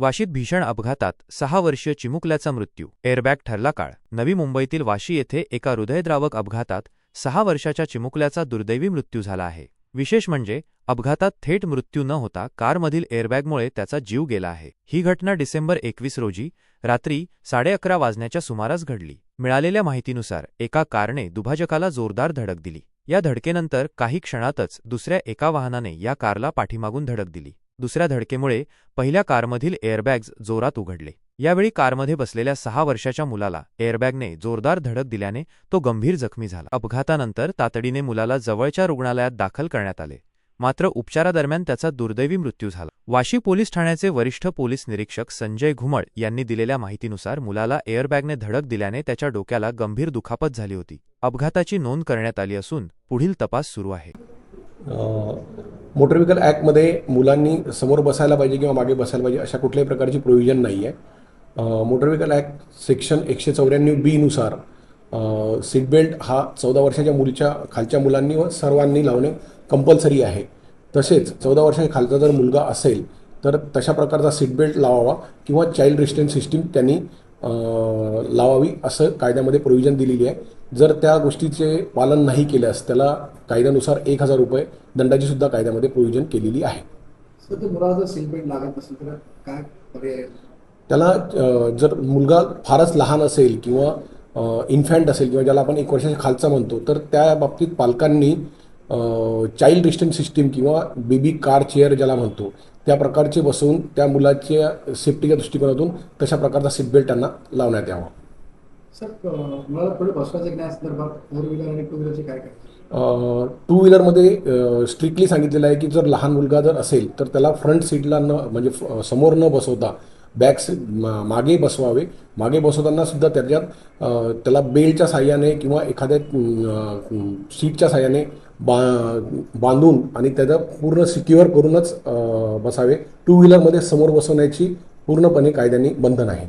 वाशीत भीषण अपघातात सहा वर्षीय चिमुकल्याचा मृत्यू. एअरबॅग ठरला काळ. नवी मुंबईतील वाशी येथे एका हृदयद्रावक अपघातात सहा वर्षाच्या चिमुकल्याचा दुर्दैवी मृत्यू झाला आहे. विशेष म्हणजे अपघातात थेट मृत्यू न होता कारमधील एअरबॅगमुळे त्याचा जीव गेला आहे. ही घटना डिसेंबर एकवीस रोजी रात्री साडेअकरा वाजण्याच्या सुमारास घडली. मिळालेल्या माहितीनुसार एका कारने दुभाजकाला जोरदार धडक दिली. या धडकेनंतर काही क्षणातच दुसऱ्या एका वाहनाने या कारला पाठीमागून धडक दिली. दुसऱ्या धडकेमुळे पहिल्या कारमधील एअरबॅग्ज जोरात उघडले. यावेळी कारमध्ये बसलेल्या सहा वर्षाच्या मुलाला एअरबॅगने जोरदार धडक दिल्याने तो गंभीर जखमी झाला. अपघातानंतर तातडीने मुलाला जवळच्या रुग्णालयात दाखल करण्यात आले. मात्र उपचारादरम्यान त्याचा दुर्दैवी मृत्यू झाला. वाशी पोलीस ठाण्याचे वरिष्ठ पोलीस निरीक्षक संजय घुमळ यांनी दिलेल्या माहितीनुसार मुलाला एअरबॅगने धडक दिल्याने त्याच्या डोक्याला गंभीर दुखापत झाली होती. अपघाताची नोंद करण्यात आली असून पुढील तपास सुरू आहे. मोटर व्हेकल ॲक्टमध्ये मुलांनी समोर बसायला पाहिजे किंवा मागे बसायला पाहिजे अशा कुठल्याही प्रकारची प्रोव्हिजन नाही आहे मोटर व्हेकल ॲक्ट सेक्शन एकशे चौऱ्याण्णव बीनुसार सीट बेल्ट हा चौदा वर्षाच्या मुलीच्या खालच्या मुलांनी व सर्वांनी लावणे कंपल्सरी आहे. तसेच चौदा वर्षाच्या खालचा जर मुलगा असेल तर तशा प्रकारचा सीट बेल्ट लावावा किंवा चाइल्ड रिस्टेंट सिस्टीम त्यांनी लावावी असं कायद्यामध्ये प्रोव्हिजन दिलेली आहे. जर त्या गोष्टीचे पालन नाही केल्यास त्याला कायद्यानुसार एक हजार रुपये दंडाची सुद्धा कायद्यामध्ये प्रोव्हिजन केलेली आहे? त्याला जर मुलगा फारच लहान असेल किंवा इन्फॅन्ट असेल किंवा ज्याला आपण एक वर्षाच्या खालचा म्हणतो तर त्या बाबतीत पालकांनी चाइल्ड रिस्टन सिस्टीम किंवा बेबी कार चेअर ज्याला म्हणतो त्या प्रकारचे बसवून त्या मुलाच्या सेफ्टीच्या दृष्टिकोनातून तशा प्रकारचा सीट बेल्ट त्यांना लावण्यात यावा टू व्हीलरमध्ये स्ट्रिक्टली सांगितलेलं आहे की जर लहान मुलगा जर असेल तर त्याला फ्रंट सीटला न म्हणजे समोर न बसवता बॅक सीट मागे बसवावे. मागे बसवताना सुद्धा त्याच्यात त्याला बेल्टच्या साह्याने किंवा एखाद्या सीटच्या साह्याने बा बांधून आणि त्याचं पूर्ण सिक्युअर करूनच बसावे. टू व्हीलरमध्ये समोर बसवण्याची पूर्णपणे कायद्याने बंधन आहे.